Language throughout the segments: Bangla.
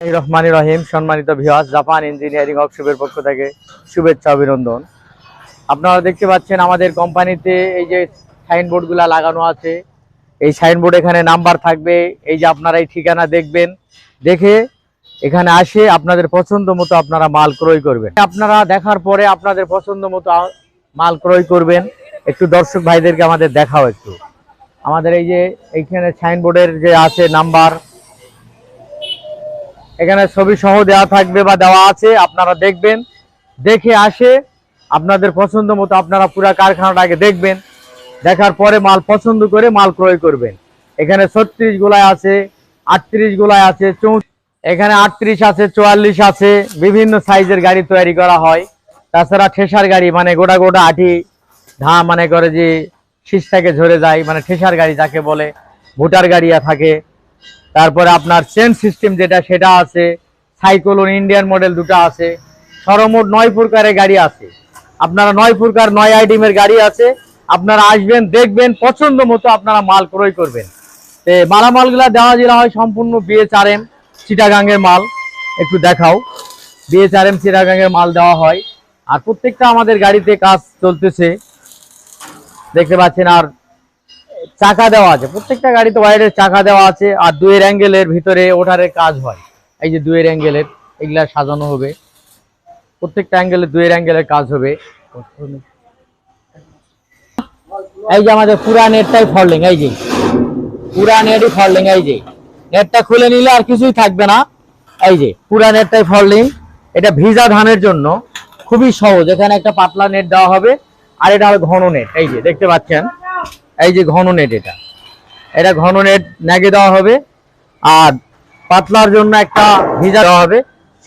রহমান রহিম। সম্মানিত ভিওয়াস জাপান ইঞ্জিনিয়ারিং ওয়ার্কশপের পক্ষ থেকে শুভেচ্ছা, অভিনন্দন। আপনারা দেখতে পাচ্ছেন আমাদের কোম্পানিতে এই যে সাইনবোর্ডগুলো লাগানো আছে। এই সাইনবোর্ড এখানে নাম্বার থাকবে। এই যে আপনারা এই ঠিকানা দেখবেন। দেখে এখানে আসে, আপনাদের পছন্দ মতো আপনারা মাল ক্রয় করবেন। আপনারা দেখার পরে আপনাদের পছন্দ মতো মাল ক্রয় করবেন। একটু দর্শক ভাইদেরকে আমাদের দেখাও একটু। আমাদের এই যে এইখানে সাইনবোর্ডের যে আছে নাম্বার এখানে ছবি সহ দেওয়া থাকবে বা দেওয়া আছে, আপনারা দেখবেন। দেখে আসে, আপনাদের পছন্দ মতো আপনারা পুরা কারখানাটাকে দেখবেন। দেখার পরে মাল পছন্দ করে মাল ক্রয় করবেন। এখানে ছত্রিশ গোলায় আছে, আটত্রিশ গোলায় আছে, চৌ এখানে আটত্রিশ আছে, চুয়াল্লিশ আছে, বিভিন্ন সাইজের গাড়ি তৈরি করা হয়। তাছাড়া ঠেসার গাড়ি মানে গোটা গোটা আঠি ধা মানে করে যে শীষ থেকে ঝরে যায় মানে ঠেসার গাড়ি যাকে বলে ভোটার গাড়িয়া থাকে। তারপরে আপনার চেন সিস্টেম যেটা, সেটা আছে সাইক্লোন ইন্ডিয়ান মডেল দুটো আছে সরমোট নয় প্রকারের গাড়ি আছে। আপনারা নয় প্রকার, নয় আইটেমের গাড়ি আছে, আপনারা আসবেন, দেখবেন, পছন্দ মতো আপনারা মাল ক্রয় করবেন। তে মালামালগুলা দেওয়া যেটা হয় সম্পূর্ণ বিএচআরএম চিটাগাঙ্গের মাল, একটু দেখাও। বিএচআরএম চিটাগাঙ্গের মাল দেওয়া হয়। আর প্রত্যেকটা আমাদের গাড়িতে কাজ চলতেছে। দেখতে পাচ্ছেন, আর চাকা দেওয়া আছে। প্রত্যেকটা গাড়িতে ওয়াইডের চাকা দেওয়া আছে আর দুয়ের অ্যাঙ্গেলের ভিতরে ওঠারের কাজ হয়। এই যে দুয়ের অ্যাঙ্গেলের এগুলা সাজানো হবে। প্রত্যেকটা অ্যাঙ্গেলে দুয়ের অ্যাঙ্গেলের কাজ হবে। এই যে আমাদের পুরা নেটটাই ফলডিং এই যে। পুরা নেটই ফলডিং এই যে। নেটটা খুলে নিলে আর কিছুই থাকবে না। এই যে, পুরা নেটটাই ফলডিং এটা ভিজা ধানের জন্য। খুবই সহজ। এখানে একটা পাতলা নেট দেওয়া হবে। আর এটা হবে ঘন নেট এই যে, দেখতে পাচ্ছেন? এই যে ঘন নেট এটা। এটা ঘন নেট ন্যাগে দেওয়া হবে, আর পাতলার জন্য একটা ভিজা দেওয়া হবে,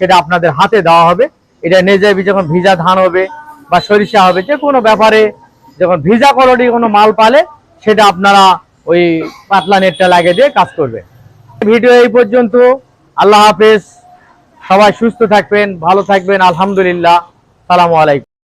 সেটা আপনাদের হাতে দেওয়া হবে। এটা নেজে যখন ভিজা ধান হবে বা সরিষা হবে, যে কোনো ব্যাপারে যখন ভিজা কোয়ালিটি কোনো মাল পালে, সেটা আপনারা ওই পাতলা নেটটা লাগিয়ে দিয়ে কাজ করবেন ভিডিও এই পর্যন্ত। আল্লাহ হাফেজ। সবাই সুস্থ থাকবেন, ভালো থাকবেন, আলহামদুলিল্লাহ। সালামু আলাইকুম।